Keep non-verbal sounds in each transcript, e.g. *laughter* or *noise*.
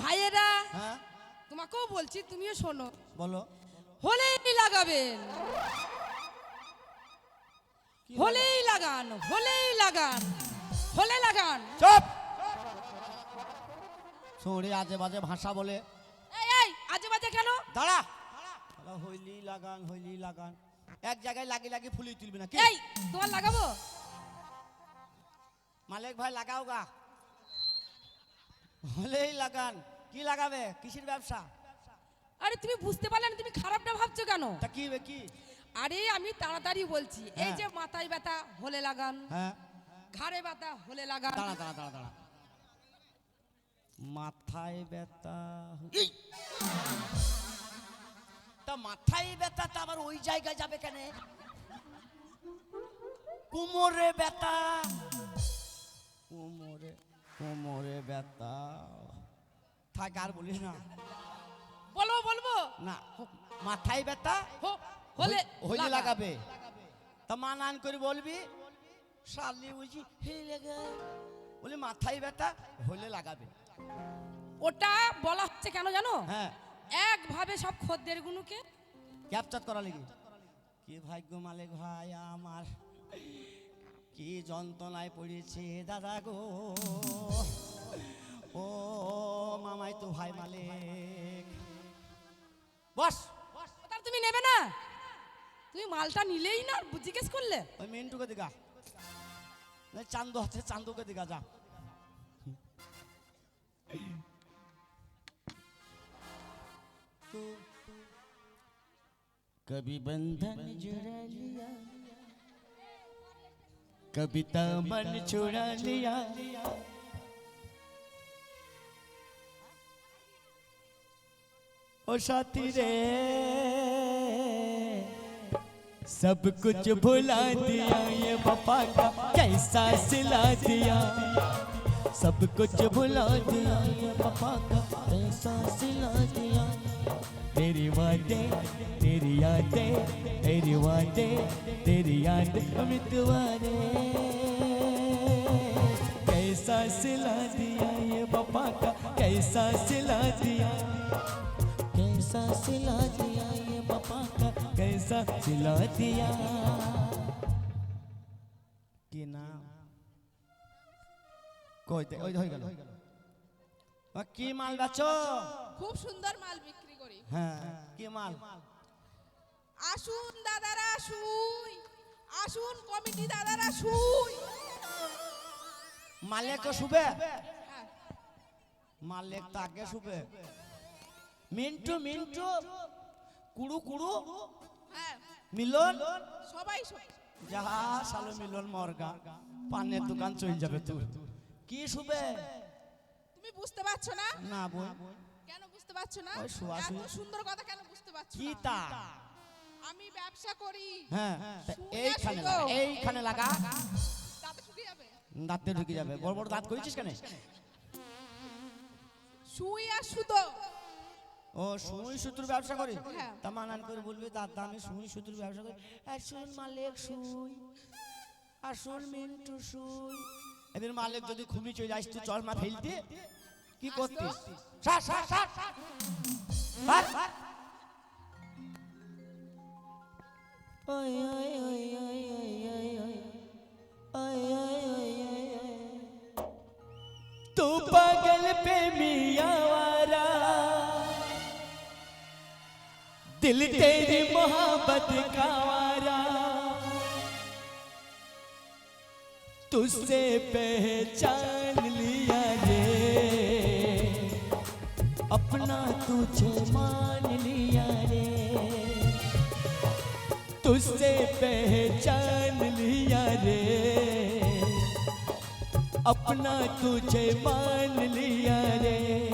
ভাইয়েরা হ্যাঁ? তোমাকেও বলছি তুমিও শোনো। বলো। হলেই লাগাবেন। হলেই লাগান হলেই লাগান হলে লাগান। চুপ! সৌরি আজে বাজে ভাষা বলে। এই এই আজে বাজে কেন? দাঁড়া। দাঁড়া, হইলি লাগান হইলি লাগান। এক জায়গায় লাগি লাগি ফুলি তুলবি না কি এই তোমার লাগাবো? মালিক ভাই লাগাও গা। হলেই লাগান। কি লাগাবে? কিসের ব্যবসা? আরে তুমি বুঝতে পারলে না তুমি খারাপটা ভাবছ কেন? তা কি কি? আরে আমি তাড়াতাড়ি বলছি এই হ্যাঁ। যে মাথায় ব্যথা হলে লাগান। হ্যাঁ। ঘাড়ে ব্যথা হলে লাগান। দাঁড়া দাঁড়া দাঁড়া দাঁড়া। মাথায় ব্যথা এই! তা মাথায় ব্যথা তা আবার ওই জায়গায় যাবে কেন? কোমরে ব্যথা। কোমরে কোমরে ব্যথা। থাক আর বলিস না। বলব বলব? না মাথায় ব্যথা। হলে হইলে লাগাবে। তা মানান করে বলবি। শালি বুঝি হে লাগা বলি মাথায় ব্যথা হইলে লাগাবে। ওটা বলা হচ্ছে কেন জানো? হ্যাঁ। একভাবে সব খদ্দের গুলোকে ক্যাপচার করা লেগে কি ভাগ্য মালিক ভাই আমার। কি যন্ত্রণায় পড়েছে দাদা গো ও মামাই তো ভাই মালিক বস তার তুমি নেবে না তুমি মালটা নিলেই না আর জিজ্ঞেস করলে ওই মিন্টুকে দিঘা না চান্দু আছে চান্দুকে দিঘা যা कभी बंधन जुड़ा लिया कभी मन छुड़ा लिया। ओ साथी रे सब कुछ भुला दिया ये वफा का कैसा सिला दिया। सब कुछ भुला दिया ये वफा का कैसा सिला दिया। तेरी बातें तेरी यादें तेरी बातें तेरी यादें अमित वारे कैसा सिला दिया ये वफा का कैसा सिला दिया कैसा सिला दिया ये बापा का कैसा सिला दिया কি নাম কই দে ওই হয়ে গেল আ, কি মাল বেচো খুব সুন্দর মাল বিক্রি করি? হ্যাঁ কি মাল? আসুন দাদারা শুই আসুন কমিটি দাদারা শুই মালিক তো শুবে? হ্যাঁ, মালিক তো আগে শুবে। মিন্টু মিন্টু। কুড়ু কুড়ু। হ্যাঁ। মিলন? সবাই যাহা সালো মিলন মরগা পানের দোকান চলে যাবে তুই কি শুবে? তুমি বুঝতে পারছ না? না বই। কেন বুঝতে পারছ না? এত সুন্দর কথা কেন বুঝতে পারছ কি না? তা আমি ব্যবসা করি। হ্যাঁ এইখানে লাগা এইখানে লাগা। দাঁতে ঢুকে যাবে? দাঁতে ঢুকে যাবে। বড় বড় দাঁত করেছিস কেন? আর সুতো। ও সুই সুতুর ব্যবসা করি? হ্যাঁ। তা মানান করে বলবি দাদা আমি সুই সুতুর ব্যবসা করি। আসুন মালিক সুই আসুন মিন্টু সুই। এদের মালিক যদি খুবই চলে যাস তুই চরমা ফেলতে। কি করতিস সার সার সার সার সার। ওই ওই ওই ওই ওই ওই ওই ওই ওই ওই ওই ওই तू पागल पे मिया वारा दिल तेरी मोहब्बत का वारा तुझसे पहचान अपना तुझे मान लिया रे। तुझसे पहचान लिया रे। अपना तुझे मान लिया रे।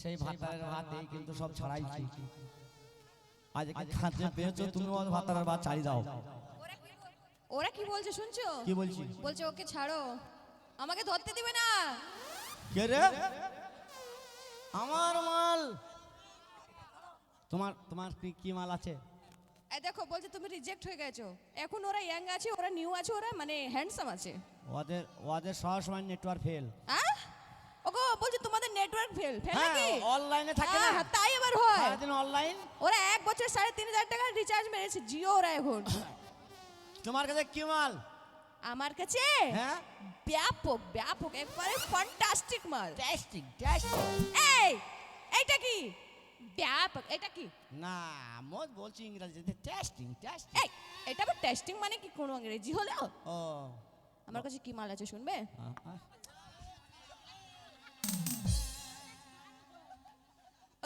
সেই ভাতারের ভাত কিন্তু সব ছাড়াইছি আজকে খাতে পেয়েছ তুমি ভাতারের ভাত ছাড়ি দাও। ওরা কি বলছে শুনছো? কি বলছি? বলছে ওকে ছাড়ো। আমাকে ধরতে দিবে না। কে রে? আমার মাল। তোমার তোমার কি কি মাল আছে? এই দেখো বলছে তুমি রিজেক্ট হয়ে গেছো। এখন ওরা ইয়াং আছে ওরা নিউ আছে ওরা মানে হ্যান্ডসাম আছে। ওদের ওদের সব সময় নেটওয়ার্ক ফেল হ্যাঁ? বলছে তোমাদের নেটওয়ার্ক ফেল ফেল নাকি? অনলাইনে থাকে না। তাই আবার হয়। সারাদিন অনলাইন ওরা এক বছর সাড়ে তিন হাজার টাকার রিচার্জ মেরেছে জিও ওরা এখন। *laughs* তোমার কাছে কি মাল? আমার কাছে? হ্যাঁ? ব্যাপক ব্যাপক একবারে ফ্যান্টাস্টিক মাল। টেস্টিং টেস্টিং এই এইটা কি? ব্যাপক এটা কি? না মোট বলছি ইংরেজিতে টেস্টিং টেস্টিং এই এটা আবার টেস্টিং মানে কি কোনো ইংরেজি হলো? ও। আমার কাছে কি মাল আছে শুনবে?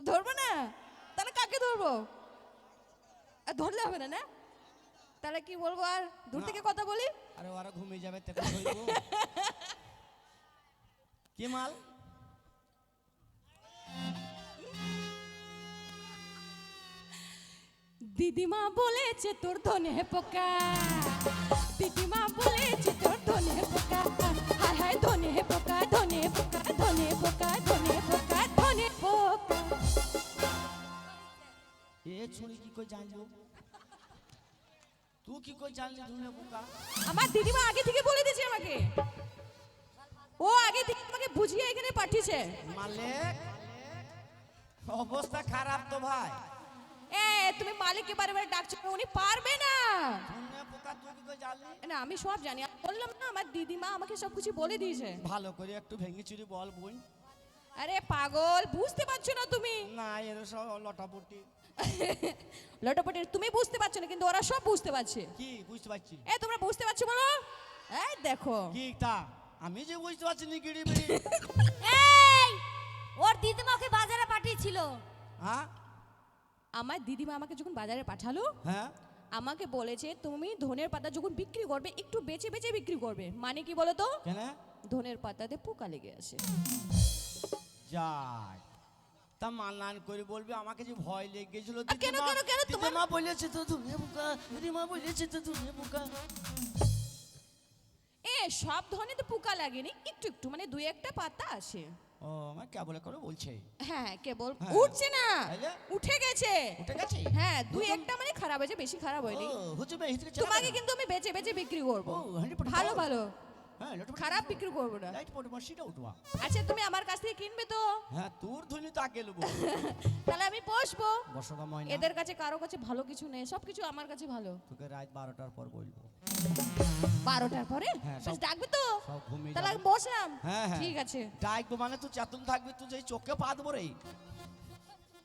ধরবো না? তাহলে কাকে ধরবো? আর ধরলে হবে না না? তাহলে কি বলব আর? দূর। থেকে কথা বলি? আরে ওরা ঘুমিয়ে যাবে কি *laughs* মাল? দিদিমা বলেছে তোর ধনে পোকা। দিদিমা বলেছে তোর ধনে পোকা। এ ছুরি কি কই জানলো তুই কি কই জানলি ধুনে পোকা আমার দিদিমা আগে থেকে বলে দিয়েছে আমাকে। ও আগে থেকে আমাকে বুঝিয়ে এখানে পাঠিয়েছে। মালিক অবস্থা খারাপ তো ভাই। এ তুমি মালিককে বারে বারে ডাকছো উনি পারবে না। ধুনে পোকা তুই কি কই জানলি? না আমি সব জানি। বললাম না আমার দিদিমা আমাকে সব কিছু বলে দিয়েছে। ভালো করে একটু ভেঙে চুরি বল বই। আরে পাগল বুঝতে পারছ না তুমি। না এর সব লটাপটি। *laughs* লটপটে তুমি বুঝতে পারছ না কিন্তু ওরা সব বুঝতে পারছে। কি বুঝতে পারছি? এ তোমরা বুঝতে পারছ বলো? এই দেখো। কি তা আমি যে বুঝতে পারছি না গিড়ি বিড়ি এই ওর দিদিমাকে বাজারে পাঠিয়েছিল। হ্যাঁ? আমার দিদিমা আমাকে যখন বাজারে পাঠালো হ্যাঁ? আমাকে বলেছে তুমি ধনের পাতা যখন বিক্রি করবে একটু বেছে বেছে বিক্রি করবে। মানে কি বলো তো? কেন? ধনের পাতাতে পোকা লেগে আছে। যাই। তা মানান করে বলবি আমাকে যে ভয় লেগে গেছিল কেন, কেন, কেন? তোমার- দিদিমা বলেছে তো ধুনে পোকা দিদিমা বলেছে তো ধুনে পোকা এ সব ধনে তো পোকা লাগেনি একটু একটু মানে দুই একটা পাতা আসে ও আমার কে বলে করে? বলছে। হ্যাঁ কেবল হ্যাঁ। উঠছে না। উঠে গেছে। উঠে গেছে? হ্যাঁ দুই একটা মানে খারাপ হয়েছে বেশি খারাপ হয়নি। তোমাকে কিন্তু আমি বেচে বেচে বিক্রি করব। ভালো ভালো। হ্যাঁ খারাপ বিক্রি করব না। লাইট পড়ে সেটা উঠবা। আচ্ছা তুমি আমার কাছ থেকে কিনবে তো? হ্যাঁ তোর ধুনি তাকে নেব। *laughs* তাহলে আমি বসবো। ময়না। এদের কাছে কারও কাছে ভালো কিছু নেই সব কিছু আমার কাছে ভালো। তোকে রাত বারোটার পর বলব। বারোটার পরে? হ্যাঁ, বেশ, সব- ডাকবে তো? তাহলে আমি বসলাম। হ্যাঁ হ্যাঁ। ঠিক আছে। ডাকবো মানে তুই চেতন থাকবি তুই চোখে পা দেবো রে।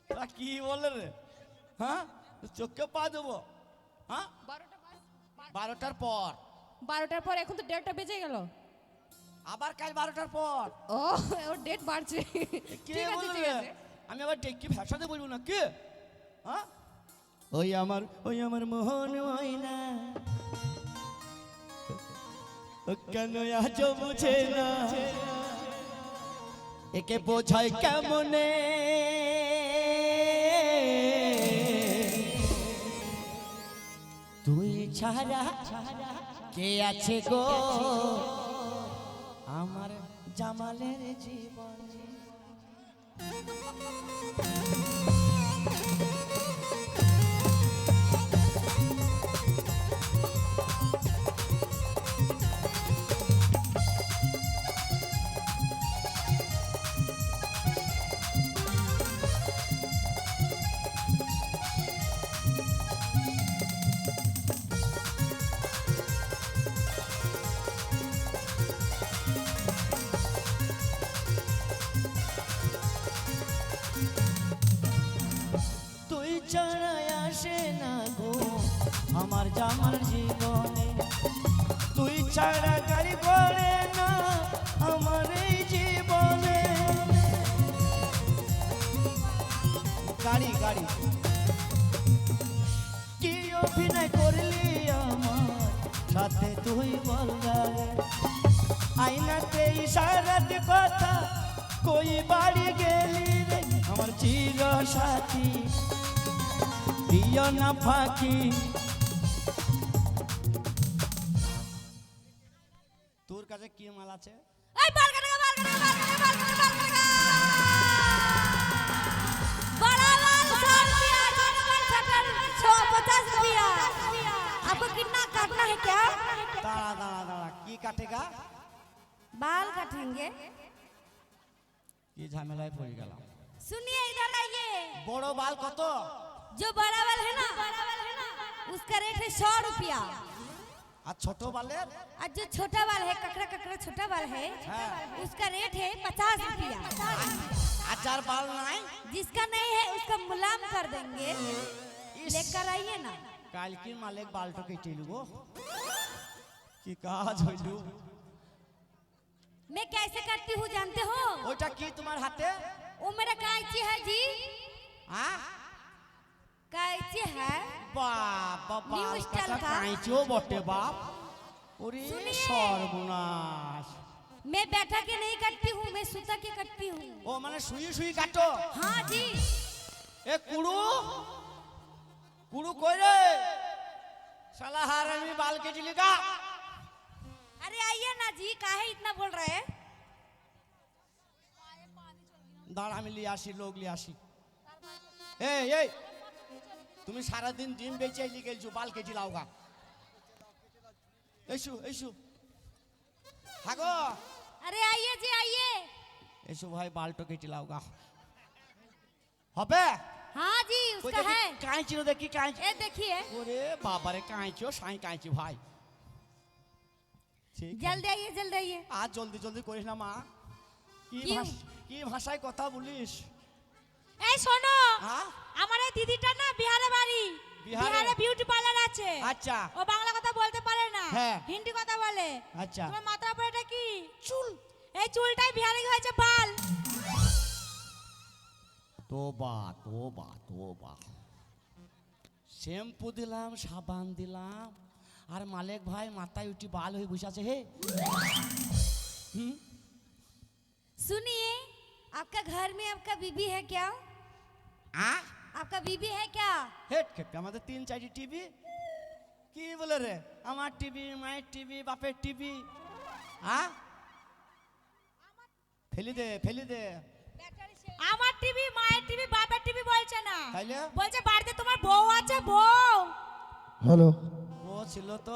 তা কি বলে রে? হ্যাঁ? চোখে পা দেবো। হ্যাঁ? বারোটা বারোটার পর। বারোটার পর এখন তো দেড়টা বেজে গেল। আবার কাল বারোটার পর। ও ওর ডেট বাড়ছে। কে ঠিক আছে ঠিক আছে। আমি আবার ডেকে ভাষাতে বলব না? কে? হ্যাঁ? ওই আমার ওই আমার মোহন ময়না। কেন আজ বুঝে না? একে বোঝায় কেমনে? তুই ছাড়া কে আছে গো? আমার জামালের জীবন। তুই জীবনে। তুই ছাড়া গাড়ি পড়ে না আমার এই জীবনে। গাড়ি গাড়ি। কি অভিনয় করলি আমার? সাথে তুই বলগারে আইনাতে ইশারাতে কথা কই বাড়ি গেলি রে আমার চির সাথী দিও না ফাঁকি কাছে কি মাল আছে এই বালগা টাকা বালগা টাকা বালগা টাকা বালগা টাকা बराबर सौ रुपया चौवन सत्तर सौ पचास रुपया आपको कितना काटना है क्या दाड़ा दाड़ा दाड़ा की काटेगा बाल काटेंगे ये झमेला पड़ गया सुनिए इधर आइए बड़ो बाल कतो जो बड़ा वाला है ना उसका रेट है सौ रुपया आ छोटो है? आज जो छोटा बाल है ककड़ा ककड़ा छोटा बाल है हाँ। उसका रेट है पचास रुपया। आज चार बाल नहीं? जिसका नहीं है उसका मुलाम कर देंगे। लेकर आइए ना। काल की मालिक बाल्टो तो के टिलगो की कहा झोलू मैं कैसे करती हूँ जानते हो? वो की तुम्हारे हाथे? वो मेरा कांची है जी। हाँ? বাপ বাপ New বাল style কাটা का? কাঁচিও বটে বাপ ওরে सुनिए। সর্বনাশ मैं बैठा के नहीं करती हूँ मैं सुता के करती हूँ ও মানে শুই শুই কাটো हाँ जी এ কুড়ু কুড়ু কই রে শালা হার আমি বাল কেটে গা अरे आइए ना जी काहे इतना बोल रहे हैं দাঁড়া আমি লিয়ে আসি লোক লিয়ে আসি এই এই তুমি সারাদিন ডিম বেচে এলি গেলছো বাল কেটে লাও গা এসু এসু হাগো अरे आइए जी आइए এসু ভাই বালটো কেটে লাও গা হবে हाँ जी কই उसका দেখি, है কাঁচি রে দেখি কাঁচি ये देखिए ওরে বাবারে কাঁচিও সাই কাঁচি ভাই ঠিক আছে। जल्दी आइए जल्दी आइए আজ জলদি জলদি করিস না মা কি কি? ভাষ- কি ভাষায় কথা বলিস এই শোনো হ্যাঁ আমার এই দিদিটা না বিহারে বাড়ি বিহারে? বিহারে বিউটি পার্লার আছে আচ্ছা ও বাংলা কথা বলতে পারে না হ্যাঁ। হিন্দি কথা বলে আচ্ছা তোমার মাথার উপরে এটা কি চুল এই চুলটাই বিহারে গিয়ে হয়েছে বাল তোবা তোবা তোবা শ্যাম্পু দিলাম সাবান দিলাম আর মালিক ভাই মাথায় উঠি বাল হয়ে বসে আছে হে হুম सुनिए आपका घर में आपका बीबी है क्या আ आपका बीबी है क्या হেট খেপে আমাদের তিন চারটি টিভি কি বলে রে আমার টিভি মায়ের টিভি বাপের টিভি আ ফেলি দে ফেলি দে আমার টিভি মায়ের টিভি বাপের টিভি বলছে না তাইলে বলছে বাড়িতে তোমার বউ আছে বউ ও ছিল তো